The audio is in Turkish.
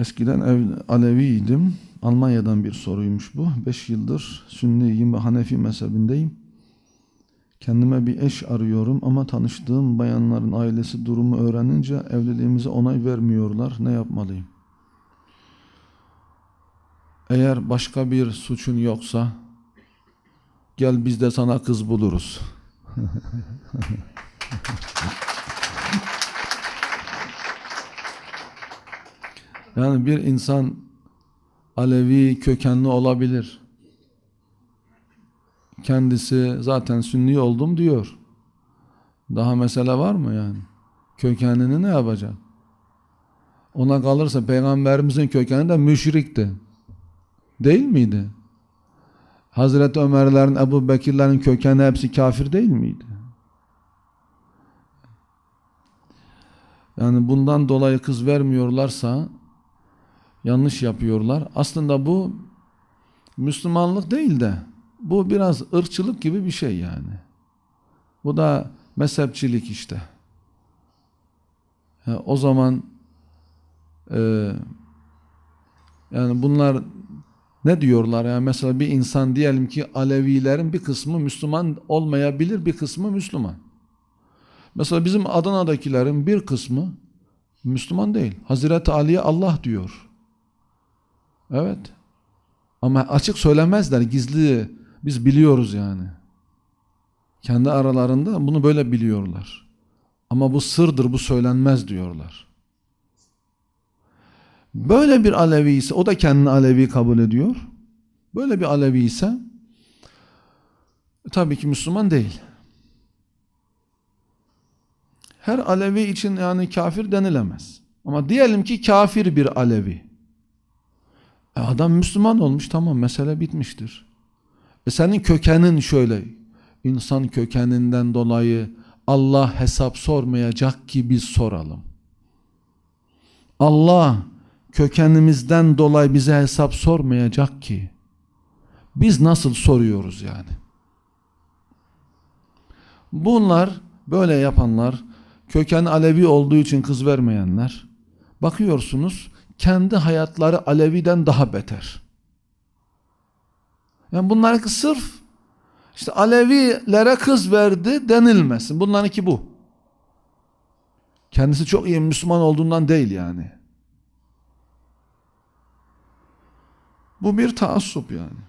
Eskiden ev, Aleviydim. Almanya'dan bir soruymuş bu. Beş yıldır Sünniyim ve Hanefi mezhebindeyim. Kendime bir eş arıyorum ama tanıştığım bayanların ailesi durumu öğrenince evliliğimize onay vermiyorlar. Ne yapmalıyım? Eğer başka bir suçun yoksa gel biz de sana kız buluruz. Yani bir insan Alevi kökenli olabilir. Kendisi zaten Sünni oldum diyor. Daha mesele var mı yani? Kökenini ne yapacak? Ona kalırsa peygamberimizin kökeni de müşrikti. Değil miydi? Hazreti Ömerlerin, Ebu Bekirlerin kökeni hepsi kafir değil miydi? Yani bundan dolayı kız vermiyorlarsa yanlış yapıyorlar. Aslında bu Müslümanlık değil de bu biraz ırkçılık gibi bir şey yani. Bu da mezhepçilik işte. Ya o zaman e, yani bunlar ne diyorlar ya mesela bir insan diyelim ki Alevilerin bir kısmı Müslüman olmayabilir bir kısmı Müslüman. Mesela bizim Adana'dakilerin bir kısmı Müslüman değil. Hazreti Ali'ye Allah diyor. Evet. Ama açık söylemezler, gizli. Biz biliyoruz yani. Kendi aralarında bunu böyle biliyorlar. Ama bu sırdır, bu söylenmez diyorlar. Böyle bir Alevi ise, o da kendini Alevi kabul ediyor. Böyle bir Alevi ise tabii ki Müslüman değil. Her Alevi için yani kafir denilemez. Ama diyelim ki kafir bir Alevi. Adam Müslüman olmuş tamam mesele bitmiştir. E senin kökenin şöyle. İnsan kökeninden dolayı Allah hesap sormayacak ki biz soralım. Allah kökenimizden dolayı bize hesap sormayacak ki. Biz nasıl soruyoruz yani? Bunlar böyle yapanlar, köken Alevi olduğu için kız vermeyenler, bakıyorsunuz kendi hayatları Alevi'den daha beter. Yani bunlar sırf işte Alevilere kız verdi denilmesin. Bunlarınki bu. Kendisi çok iyi Müslüman olduğundan değil yani. Bu bir taassup yani.